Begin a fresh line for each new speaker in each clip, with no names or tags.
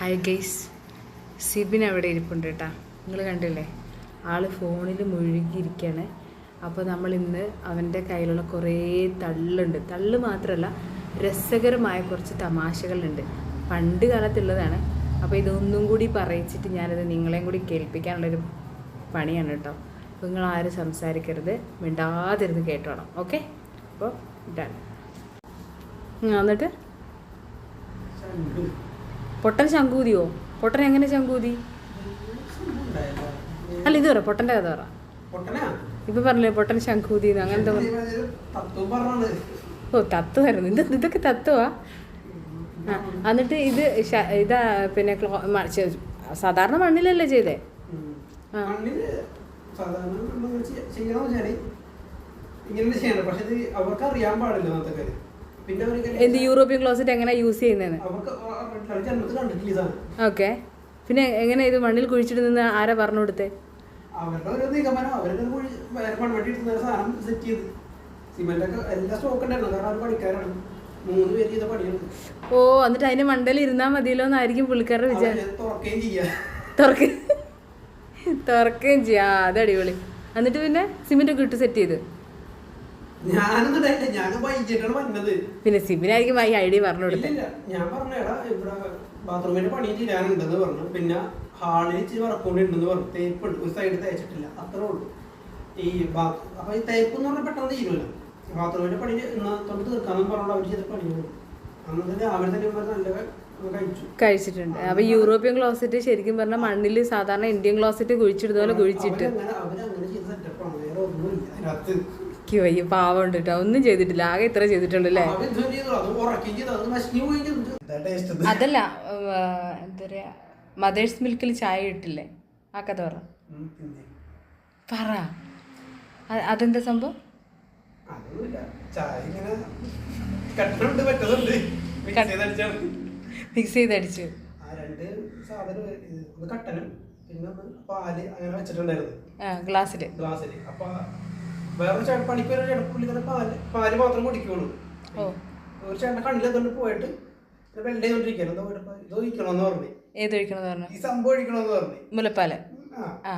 Hi guys Sibin അവിടെ ഇരിപ്പുണ്ട് കേട്ടാ. നിങ്ങൾ കണ്ടില്ലേ? ആൾ ഫോണിൽ മുഴുകിയിരിക്കുകയാണ് അപ്പോൾ നമ്മൾ ഇന്ന് അവന്റെ കയ്യിലുള്ള കുറേ തള്ളുണ്ട്. തള്ള് മാത്രമല്ല രസകരമായ കുറച്ച് തമാശകളുണ്ട്. പണ്ട് കാലത്തുള്ളതാണ്. അപ്പോൾ ഇതൊന്നും കൂടി പറയിച്ചിട്ട് ഞാനത് നിങ്ങളെയും കൂടി കേൾപ്പിക്കാനുള്ളൊരു പണിയാണ് കേട്ടോ. അപ്പോൾ നിങ്ങൾ ആരും സംസാരിക്കരുത്. മിണ്ടാതിരുന്ന് കേട്ടോണം. ഓക്കെ? അപ്പോൾ ഡൺ. എന്നിട്ട്? പൊട്ടൻ ശങ്കൂതിയോ പൊട്ടൻ എങ്ങനെ ശങ്കൂതി അല്ല ഇത് പറ പൊട്ടന്റെ കഥ പറ. ഇപ്പൊ പറഞ്ഞില്ലേ പൊട്ടൻ ശങ്കൂതി അങ്ങനത്തെ ഓ തത്വമായിരുന്നു ഇത് ഇതൊക്കെ തത്വമാ. എന്നിട്ട് ഇത് ഇതാ പിന്നെ സാധാരണ മണ്ണിലല്ലേ ചെയ്തേ? ആ.
ഇങ്ങനെ ചെയ്യണം പക്ഷെ ഇത് അവർക്ക് അറിയാൻ പാടില്ല അന്നത്തെ കാര്യം.
എന്ത് യൂറോപ്യൻ ക്ലോസറ്റ് എങ്ങനെ യൂസ് ചെയ്യുന്നതെന്ന്? ഓക്കെ പിന്നെ എങ്ങനെ ഇത് മണ്ണിൽ കുഴിച്ചിടുന്ന ആരാ പറഞ്ഞു കൊടുത്തേ? ഓ എന്നിട്ട് അതിന്റെ മണ്ടയിൽ ഇരുന്നാ മതിയല്ലോ എന്നായിരിക്കും പുള്ളിക്കാരുടെ വിചാരം.
തുറക്കുകയും ചെയ്യാം.
അത് അടിപൊളി. എന്നിട്ട് പിന്നെ സിമെന്റ് ഒക്കെ ഇട്ട് സെറ്റ് ചെയ്ത്
ഞാനൊന്നും ഉണ്ടായില്ല ഞാൻ വൈകിട്ടാണ് വന്നത്
പിന്നെ സിബിനായിരിക്കും ഈ ഐഡിയ പറഞ്ഞു കൊടുത്തത്
ഞാൻ പറഞ്ഞു ഇവിടെ ബാത്റൂമിന്റെ പണി ചെയ്യാനുണ്ടെന്ന് പറഞ്ഞു. പിന്നെ ഹാളിൽ ഇച്ചിരി വർക്കൗണ്ട് ഉണ്ടെന്ന് പറഞ്ഞു. തേപ്പ് ഉണ്ട് ഒരു സൈഡ് തേച്ചിട്ടില്ല അത്രേ ഉള്ളൂ. ഈ ബാത്ത് അപ്പൊ ഈ തേപ്പ് എന്ന് പറഞ്ഞാൽ പെട്ടെന്ന് തീരുമല്ല. ബാത്റൂമിന്റെ പണി ഇന്ന് തൊട്ട് തീർക്കാമെന്ന് പറഞ്ഞോണ്ട് അവർ ചെയ്ത പണി രാവിലെ തന്നെ നല്ല
കഴിച്ചിട്ടുണ്ട്. അപ്പൊ യൂറോപ്യൻ ക്ലോസറ്റ് ശരിക്കും പറഞ്ഞാൽ മണ്ണിൽ സാധാരണ ഇന്ത്യൻ ക്ലോസറ്റ് കുഴിച്ചിടുന്ന പോലെ കുഴിച്ചിട്ട്. എനിക്ക് വയ്യ പാവം ഉണ്ട് കേട്ടോ ഒന്നും ചെയ്തിട്ടില്ല ആകെ ഇത്ര ചെയ്തിട്ടുണ്ട് അല്ലേ അതല്ല എന്താ പറയാ മദേഴ്സ് മിൽക്കിൽ ചായ ഇട്ടില്ലേ? ആ കഥ പറ. പറ. അതെന്താ സംഭവം?
അതൊന്നുമില്ല ചായ ഇങ്ങനെ കട്ടനുണ്ട് പറ്റതുണ്ട്. മിക്സ് ചെയ്ത് ഇത് കട്ടനും പിന്നെ പാൽ അങ്ങനെ വെച്ചിട്ടുണ്ടായിരുന്നു.
ആ ഗ്ലാസ്സിൽ
ഗ്ലാസ്സിൽ അപ്പൊ വേറൊരു ചേട്ടൻ പണിക്ക് ഒരു ചേട്ടൻ പുള്ളിക്കാരൻ പാൽ പാൽ മാത്രം കുടിക്കുള്ളൂ. ഒരു ചേട്ടൻ കണ്ണിലെത്തോണ്ട് പോയിട്ട് വെള്ളം ചെയ്തോണ്ടിരിക്കണം എന്താ പോയിട്ട് ഇത് ഒഴിക്കണമെന്ന് പറഞ്ഞു.
ഏത് ഒഴിക്കണമെന്ന് പറഞ്ഞു?
ഈ സംഭവം ഒഴിക്കണമെന്ന് പറഞ്ഞു.
മുലപ്പാൽ
ആ.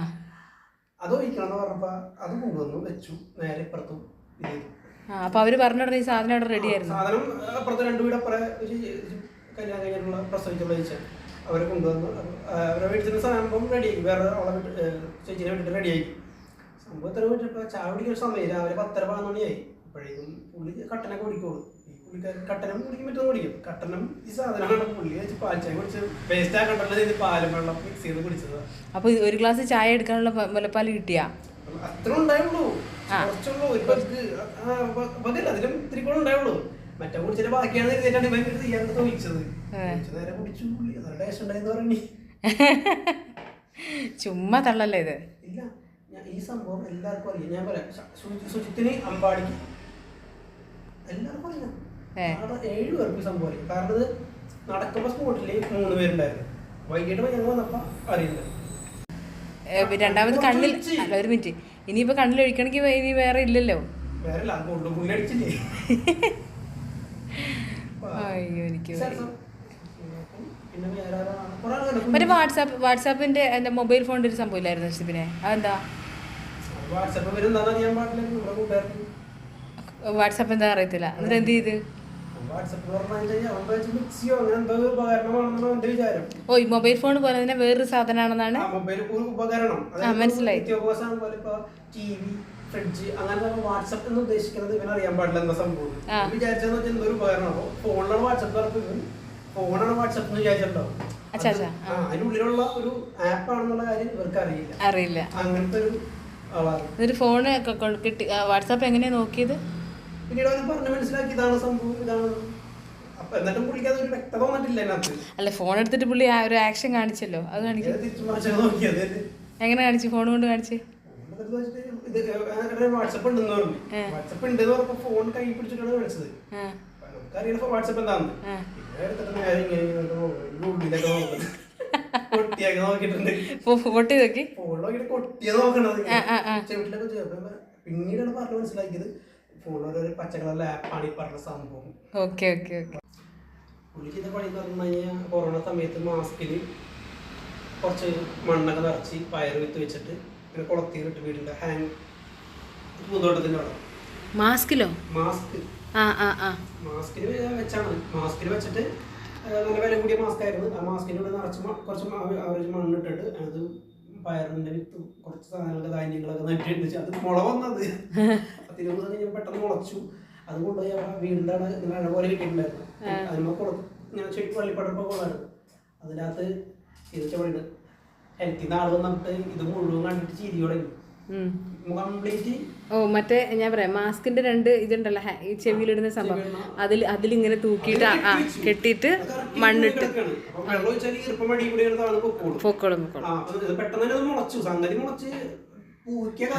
അത് ഒഴിക്കണമെന്ന് പറഞ്ഞപ്പോ അത് കൊണ്ടുവന്നു വെച്ചു നേരെ ഇപ്പുറത്തും
അപ്പൊ അവർ പറഞ്ഞ ഉടനെ ഈ സാധനം അവിടെ റെഡി ആയിരുന്നു.
സാധനം അപ്പുറത്ത് രണ്ടു വീട് അപ്പുറം കല്യാണം കഴിഞ്ഞിട്ടുള്ള പ്രസവിച്ചുള്ള ചേച്ചി അവരെ കൊണ്ടുവന്നു. അവരെ വീട്ടിൽ സാധനം റെഡിയാക്കി വേറെ അവളെ ചേച്ചിനെ വീട്ടിൽ റെഡിയാക്കി സംഭവം എത്ര വീട്ടിൽ ചായ കുടിക്കുന്ന സമയം രാവിലെ പത്തര പതിനൊന്ന് മണിയായി. അപ്പോഴേക്കും പുള്ളി കട്ടനൊക്കെ കുടിക്കുള്ളൂ. ഈ പുള്ളിക്കാരൻ കട്ടനം കുടിക്കും പറ്റുന്ന കുടിക്കും. കട്ടനം ഈ സാധനമാണ്. പുള്ളി വെച്ച് പാൽ ചായ കുടിച്ച് വേസ്റ്റ് ആക്കണ്ടല്ലോ ഇത് പാലും വെള്ളം മിക്സ് ചെയ്ത് കുടിച്ചത്.
അപ്പൊ ഒരു ഗ്ലാസ് ചായ എടുക്കാനുള്ള മുലപ്പാൽ കിട്ടിയാ?
അത്ര ഉണ്ടായുള്ളൂ. കുറച്ചുള്ളൂ. ഒരു പതില്ല അതിലും ഇത്തിരി കൂടെ ഉണ്ടായുള്ളൂ. മറ്റേ കുടിച്ചിട്ട് ബാക്കിയാണ് എഴുതിയിട്ടാണ് ഇവൻ എടുത്ത് ഇയാൾക്ക് തോന്നിച്ചത്
ഏ.
നേരെ കുടിച്ചു പുള്ളി. അത്ര ടേസ്റ്റ് ഉണ്ടായെന്ന് പറഞ്ഞു.
ചുമ്മാ തള്ളല്ലേ ഇത്?
ഇല്ല. ഈ സംഭവം എല്ലാവർക്കും അറിയാം. ഞാൻ പറയാം. അമ്പാടി സുജിത്തിന് അമ്പാടിക്ക് എല്ലാവർക്കും അറിയാം. ഏഴ് പേർക്ക് ഈ സംഭവം അറിയാം. കാരണം ഇത് നടക്കുമ്പോൾ സ്പോട്ടിൽ മൂന്ന് പേരുണ്ടായിരുന്നു. വൈകിട്ട് ഞങ്ങൾ വന്നപ്പോൾ
അറിയില്ല. രണ്ടാമത് കണ്ണിൽ അല്ല ഒരു മിനിറ്റ്. ഇനിയിപ്പോ കണ്ണിൽ ഒഴിക്കണമെങ്കിൽ ഇനി വേറെ ഇല്ലല്ലോ. അയ്യോ എനിക്ക്. മറ്റേ വാട്സാപ്പ് വാട്സാപ്പിന്റെ എന്താ മൊബൈൽ ഫോണിന്റെ ഒരു സംഭവം ഇല്ലായിരുന്നു പിന്നെ അതെന്താ?
വാട്സാപ്പ്
എന്താ അറിയത്തില്ല. എന്നിട്ട് എന്ത് ചെയ്ത്? ഓ ഈ മൊബൈൽ ഫോൺ പോലെ തന്നെ വേറൊരു സാധനമാണെന്നാണ്? മനസ്സിലായി.
ഫ്രിഡ്ജ് അങ്ങനെ വാട്സപ്പ് എന്ന് ഉദ്ദേശിക്കുന്നത് ഇവൻ അറിയാൻ പാടില്ല എന്താ സംഭവം. വിചാരിച്ചെന്ന് വെച്ചാൽ എന്തൊരു ഒരു ഉപകരണം അപ്പൊ ഫോണിലാണ് വാട്സപ്പ് ഇവൻ ഫോണാണ് വാട്സപ്പ് എന്ന് വിചാരിച്ചിട്ടുണ്ടാവും. അതിനുള്ളിലുള്ള ഒരു ആപ്പ് ആണെന്നുള്ള കാര്യം ഇവർക്ക് അറിയില്ല
അറിയില്ല.
അങ്ങനത്തെ ഒരു
എന്നിട്ട് ഫോൺ കിട്ടി. വാട്സാപ്പ് എങ്ങനെയാ നോക്കിയത്?
പിന്നീട് അവൻ പറഞ്ഞ് മനസ്സിലാക്കി ഇതാണ് സംഭവം ഇതാണ്. എന്നിട്ടും ഒരു വ്യക്തത വന്നിട്ടില്ല അതിനകത്ത്.
അല്ല ഫോൺ എടുത്തിട്ട് പുള്ളി ആ ഒരു ആക്ഷൻ കാണിച്ചല്ലോ. അത് കാണിക്കും. എങ്ങനെ കാണിച്ചു? ഫോൺ കൊണ്ട് കാണിച്ച്.
വാട്സപ്പ് ഉണ്ടെന്ന് പറഞ്ഞു. വാട്സപ്പ് ഉണ്ടെന്ന് പറഞ്ഞപ്പോ ഫോൺ കൈ പിടിച്ചിട്ടാണ് വിളിച്ചത് നമുക്കറിയാം വാട്സപ്പ് ഇങ്ങനെ ഇങ്ങനെ ഉള്ളിലൊക്കെ നോക്കുന്നത്.
പൊട്ടി നോക്കി.
പിന്നീടാണ് പറഞ്ഞു മനസ്സിലാക്കിയത്. ഫോൺ ഒരു പച്ച കളറിലെ ആപ്പാണ് ഈ പറഞ്ഞ സംഭവം.
Okay okay okay.
പുള്ളി ചെയ്ത പണി പറഞ്ഞു കഴിഞ്ഞാൽ കൊറോണ സമയത്ത് മാസ്കിൽ കുറച്ച് മണ്ണൊക്കെ നിറച്ച് പയർ വിത്ത് വെച്ചിട്ട് പിന്നെ കുളത്തിൽ ഇട്ട് വീടിന്റെ ഹാങ് പൂന്തോട്ടത്തിന്റെ അവിടെ.
മാസ്കിലോ
മാസ്ക്
ആ ആ ആ.
മാസ്കിൽ വെച്ചാണ് മാസ്കിൽ വെച്ചിട്ട് നല്ല വില കൂടിയ മാസ്ക് ആയിരുന്നു. ആ മാസ്കിന്റെ ഇവിടെ നിറച്ച് കുറച്ച് ആവറേജ് മണ്ണിട്ടിട്ട് അത് പയറിന്റെ വിത്ത് കുറച്ച് സാധനങ്ങളുടെ ധാന്യങ്ങളൊക്കെ നട്ടിട്ട് അത് മുള വന്നത്. പത്തിരുപത് ഞാൻ പെട്ടെന്ന് മുളച്ചു. അതുകൊണ്ട് കൊണ്ടുപോയി മഴ പോലെ കിട്ടിയിട്ടുണ്ടായിരുന്നു. അതിന്മേൽ കുള ഞാൻ ചെടി പള്ളിപ്പടർപ്പ് കൊള്ളായിരുന്നു അതിനകത്ത് ചെയ്തിട്ട് പറയുന്നത് ഹെൽത്തിൽ നിന്ന് ആൾ വന്നിട്ട് ഇത് മുഴുവൻ കണ്ടിട്ട് ചിരി തുടങ്ങി.
ഓ മറ്റേ ഞാൻ പറയാം മാസ്കിന്റെ രണ്ട് ഇതുണ്ടല്ലോ ഈ ചെവിയിലിടുന്ന സംഭവം. അതിൽ അതിലിങ്ങനെ തൂക്കിയിട്ട് ആ, കെട്ടിയിട്ട് മണ്ണിട്ട്.
പൊക്കോളും.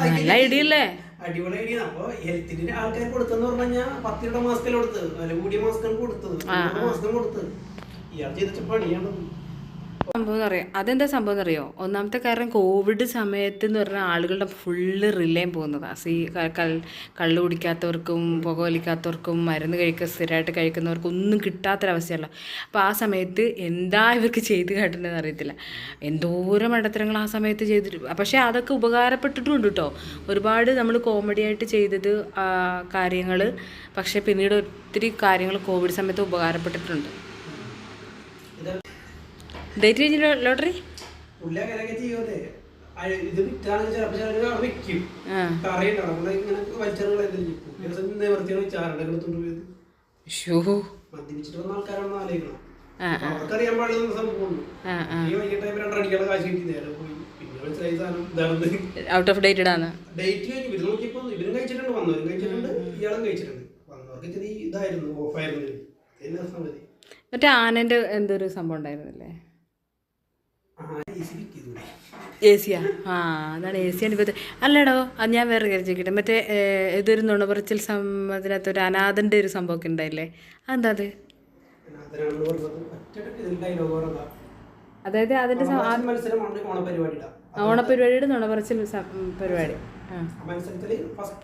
നല്ല ഐഡിയ അല്ലേ?
അടിപൊളി ഐഡിയ അപ്പൊ ഹെൽത്തിന് ആൾക്കാർ കൊടുത്തെന്ന് പറഞ്ഞു കഴിഞ്ഞാൽ പത്ത് രൂപ മാസ്കല്ല കൊടുത്തത് കൂടിയ മാസ്കാണ് കൊടുത്തത്. കൊടുത്തത്. ഇയാൾ ചെയ്തിട്ട് പണിയാണ്.
സംഭവം എന്ന് പറയാം അതെന്താ സംഭവം എന്നറിയോ ഒന്നാമത്തെ കാരണം കോവിഡ് സമയത്ത് എന്ന് പറഞ്ഞാൽ ആളുകളുടെ ഫുള്ള് റിലേം പോകുന്നതാണ് സീ കള്ളു കുടിക്കാത്തവർക്കും പുക വലിക്കാത്തവർക്കും മരുന്ന് കഴിക്കുക സ്ഥിരമായിട്ട് കഴിക്കുന്നവർക്കും ഒന്നും കിട്ടാത്തൊരവസ്ഥയല്ല അപ്പോൾ ആ സമയത്ത് എന്താ ഇവർക്ക് ചെയ്ത് കാട്ടുന്നതെന്ന് അറിയത്തില്ല. എന്തോരം മണ്ടത്തരങ്ങൾ ആ സമയത്ത് ചെയ്തിട്ട്. പക്ഷേ അതൊക്കെ ഉപകാരപ്പെട്ടിട്ടുണ്ട് കേട്ടോ ഒരുപാട് നമ്മൾ കോമഡി ആയിട്ട് ചെയ്തത് കാര്യങ്ങൾ പക്ഷേ പിന്നീട് ഒത്തിരി കാര്യങ്ങൾ കോവിഡ് സമയത്ത് ഉപകാരപ്പെട്ടിട്ടുണ്ട്. ഡേറ്റ് കഴിഞ്ഞ ലോട്ടറി ഔട്ട് ഓഫ് ഡേറ്റഡ് ആണ്
ഡേറ്റ് കഴിഞ്ഞ് ഇവർ നോക്കിയപ്പോ ഇവരും കഴിച്ചിട്ടുണ്ട് വന്നവരും കഴിച്ചിട്ടുണ്ട് ഇയാളും കഴിച്ചിട്ടുണ്ട്. വന്നവർക്ക് ഇത്തിരി ഇതായിരുന്നു ഓഫായിരുന്നു എന്നാ സംഗതി.
മറ്റേ ആനന്റെ എന്തൊരു സംഭവം ഉണ്ടായിരുന്നില്ലേ
ആ ഈസി പിക്ക് ചെയ്തു
എ സിയാ ആ അതാണ് എ സിയാണ് ഇപ്പോൾ അല്ലടോ അത് ഞാൻ വേറെ കാര്യം ചോദിക്കട്ടെ മറ്റേ ഇതൊരു നുണപറച്ചിൽ സംബന്ധത്തിനകത്ത് ഒരു അനാഥന്റെ ഒരു സംഭവമൊക്കെ ഉണ്ടായില്ലേ? അതെന്താ അത്? അതായത്
അതിന്റെ ഓണപരിപാടിയുടെ
നുണപറച്ചിൽ പരിപാടി.
ഫസ്റ്റ്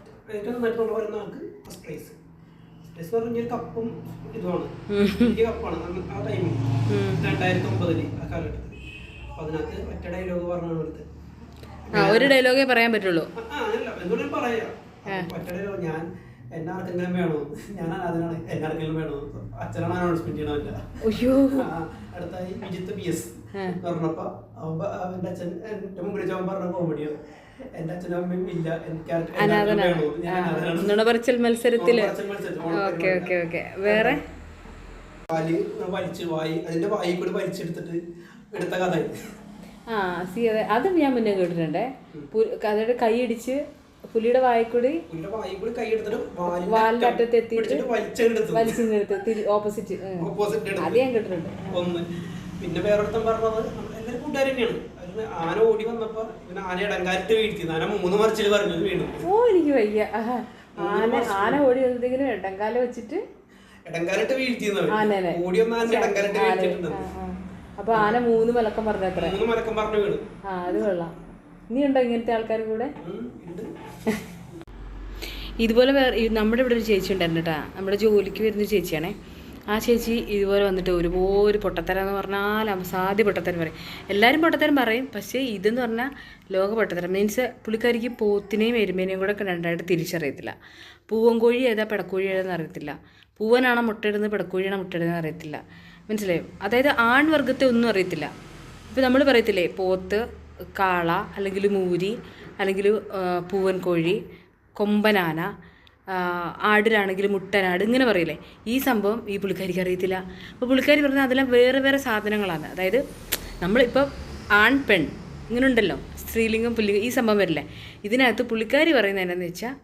കപ്പും ഇതുമാണ്. കപ്പാണ് ആ ടൈമിൽ രണ്ടായിരത്തി ഒമ്പതിൽ ആ കാലഘട്ടത്തിൽ അപ്പൊ അതിനകത്ത് ഒറ്റ ഡയലോഗ് പറഞ്ഞാണ്
ഒരു ഡയലോഗേ പറയാൻ പറ്റുള്ളൂ.
എന്തുകൊണ്ടും പറയാ. ഒറ്റ ഡയലോഗ് ഞാൻ എന്നെ ആർക്കെങ്കിലും വേണോ? ഞാൻ അതിനാണ് എന്നെ ആർക്കെങ്കിലും വേണോ? അച്ഛനാണ് അനൗൺസ്മെന്റ് ചെയ്യണമല്ല അടുത്തായി വിജിത്ത് പി എസ് പറഞ്ഞപ്പോ എന്റെ അച്ഛൻ എന്റെ മുമ്പിൽ പറഞ്ഞ കോമഡിയോ എന്റെ അച്ഛനും അമ്മയും ഇല്ല. എനിക്ക് മത്സരത്തിൽ. മത്സരത്തിൽ,
ഓക്കെ
ഓണപ്പരിപാടി.
ഓക്കെ ഓക്കെ വേറെ?
പാൽ വലിച്ച് വായി അതിന്റെ വായി കൂടി വലിച്ചെടുത്തിട്ട് എടുത്ത കഥ.
ആ സി അതെ. അത് ഞാൻ മുന്നേ കേട്ടിട്ടുണ്ടേ. കഥയുടെ അതായത് കൈയിടിച്ച് പുലിയുടെ വായിക്കൂടി
കൈ
വാലിന്റെ അറ്റത്ത് എത്തിയിട്ട്
വലിച്ചെടുത്തു.
ഓപ്പോസിറ്റ് അത് ഞാൻ കേട്ടിട്ടുണ്ട്.
പിന്നെ വേറൊരുത്തൻ പറഞ്ഞത് എല്ലാവരും കൂട്ടുകാർ തന്നെയാണ്. ആന ഓടി വന്നപ്പോ ഇവന് ആന ആന മൂന്ന് മറിച്ചിൽ പറഞ്ഞു. വീണു.
ഓ എനിക്ക് വയ്യ. ആന ആന ഓടി വന്നതെങ്കിലും ഇടങ്കാല വെച്ചിട്ട്
ഇടങ്കാലിട്ട്. ഓടി വന്ന ആന ഇടങ്കാലിട്ട് വീഴ്ത്തിയിട്ടുണ്ട്.
ആ, ആ. അപ്പൊ ആന മൂന്ന് മലക്കം പറഞ്ഞത്ര
മൂന്ന് മലക്കം പറഞ്ഞു വീണു
ആ അത് കൊള്ളാം. നീ ഉണ്ടോ ഇങ്ങനത്തെ ആൾക്കാർ കൂടെ? ഇതുപോലെ വേറെ നമ്മുടെ ഇവിടെ ഒരു ചേച്ചി ഉണ്ടായിരുന്നു കേട്ടോ നമ്മുടെ ജോലിക്ക് വരുന്ന ചേച്ചിയാണേ. ആ ചേച്ചി ഇതുപോലെ വന്നിട്ട് ഒരുപോലെ പൊട്ടത്തരം എന്ന് പറഞ്ഞാൽ അസാധ്യ പൊട്ടത്തരം പറയും. എല്ലാവരും പൊട്ടത്തരം പറയും. പക്ഷേ ഇതെന്ന് പറഞ്ഞാൽ ലോക പൊട്ടത്തരം. മീൻസ് പുള്ളിക്കാരിക്ക് പോത്തിനെയും എരുമേനെയും കൂടെ രണ്ടായിട്ട് തിരിച്ചറിയത്തില്ല. പൂവൻ കോഴി ഏതാ പിടക്കോഴി ഏതാണെന്ന് അറിയത്തില്ല. പൂവനാണോ മുട്ടയിടുന്നത് പിടക്കോഴിയാണോ മുട്ടയിടുന്നത് അറിയത്തില്ല. മനസ്സിലായോ? അതായത് ആൺവർഗത്തെ ഒന്നും അറിയത്തില്ല. ഇപ്പോൾ നമ്മൾ പറയത്തില്ലേ പോത്ത് കാള അല്ലെങ്കിൽ മൂരി അല്ലെങ്കിൽ പൂവൻ കോഴി കൊമ്പനാന ആടിലാണെങ്കിൽ മുട്ടനാട് ഇങ്ങനെ പറയില്ലേ? ഈ സംഭവം ഈ പുള്ളിക്കാരിക്ക് അറിയത്തില്ല. അപ്പോൾ പുള്ളിക്കാരി പറഞ്ഞാൽ അതെല്ലാം വേറെ വേറെ സാധനങ്ങളാണ്. അതായത് നമ്മളിപ്പോൾ ആൺ പെൺ ഇങ്ങനെ ഉണ്ടല്ലോ സ്ത്രീലിംഗം പുല്ലിംഗം ഈ സംഭവം വരില്ലേ? ഇതിനകത്ത് പുള്ളിക്കാരി പറയുന്നത് എന്താണെന്ന് വെച്ചാൽ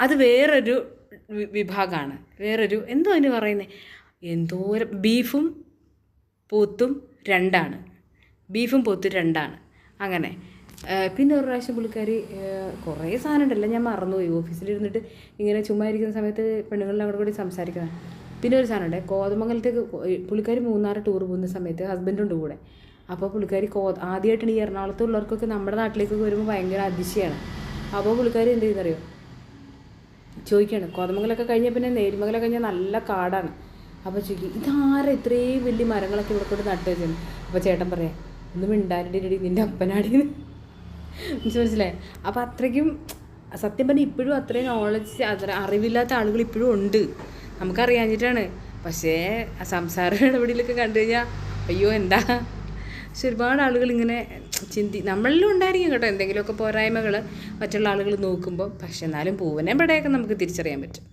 അത് വേറൊരു വിഭാഗമാണ് വേറൊരു എന്തോ അതിന് പറയുന്നത് എന്തോരം ബീഫും പോത്തും രണ്ടാണ്. ബീഫും പോത്തും രണ്ടാണ്. അങ്ങനെ. പിന്നെ ഒരു പ്രാവശ്യം പുള്ളിക്കാരി കുറേ സാധനം ഉണ്ടല്ലോ ഞാൻ മറന്നുപോയി. ഓഫീസിലിരുന്നിട്ട് ഇങ്ങനെ ചുമ്മാ ഇരിക്കുന്ന സമയത്ത് പെണ്ണുങ്ങളുടെ അവിടെ കൂടി സംസാരിക്കുന്നത് പിന്നെ ഒരു സാധനം ഉണ്ടേ. കോതമംഗലത്തേക്ക് പുള്ളിക്കാരി മൂന്നാർ ടൂർ പോകുന്ന സമയത്ത് ഹസ്ബൻഡുണ്ട് കൂടെ. അപ്പോൾ പുള്ളിക്കാരി കോ ആദ്യമായിട്ടാണ് ഈ എറണാകുളത്തുള്ളവർക്കൊക്കെ നമ്മുടെ നാട്ടിലേക്കൊക്കെ വരുമ്പോൾ ഭയങ്കര അതിശയമാണ് അപ്പോൾ പുള്ളിക്കാരി എന്ത് ചെയ്യുന്നറിയോ? ചോദിക്കുകയാണ്. കോതമംഗലമൊക്കെ കഴിഞ്ഞാൽ പിന്നെ നേരിമംഗലം കഴിഞ്ഞാൽ നല്ല കാടാണ്. അപ്പോൾ ചോദിക്കും ഇതാരാ ഇത്രയും വലിയ മരങ്ങളൊക്കെ ഇവിടെ കൊണ്ട് നട്ടു വെച്ചത്? അപ്പോൾ ചേട്ടൻ പറയാം ഒന്നും മിണ്ടാരുടെ നിന്റെ അപ്പനാടി മനസ്സിലായി അപ്പോൾ അത്രയ്ക്കും സത്യം പറഞ്ഞാൽ ഇപ്പോഴും അത്രയും നോളജ് അത്ര അറിവില്ലാത്ത ആളുകൾ ഇപ്പോഴും ഉണ്ട്. നമുക്കറിയാഞ്ഞിട്ടാണ്. പക്ഷേ ആ സംസാര ഇടപെടലൊക്കെ കണ്ടു കഴിഞ്ഞാൽ അയ്യോ എന്താ? പക്ഷെ ഒരുപാട് ആളുകൾ ഇങ്ങനെ ചിന്തി നമ്മളിലും ഉണ്ടായിരിക്കും കേട്ടോ എന്തെങ്കിലുമൊക്കെ പോരായ്മകൾ മറ്റുള്ള ആളുകൾ നോക്കുമ്പോൾ പക്ഷെ എന്നാലും പൂവനെ പടയൊക്കെ നമുക്ക് തിരിച്ചറിയാൻ പറ്റും.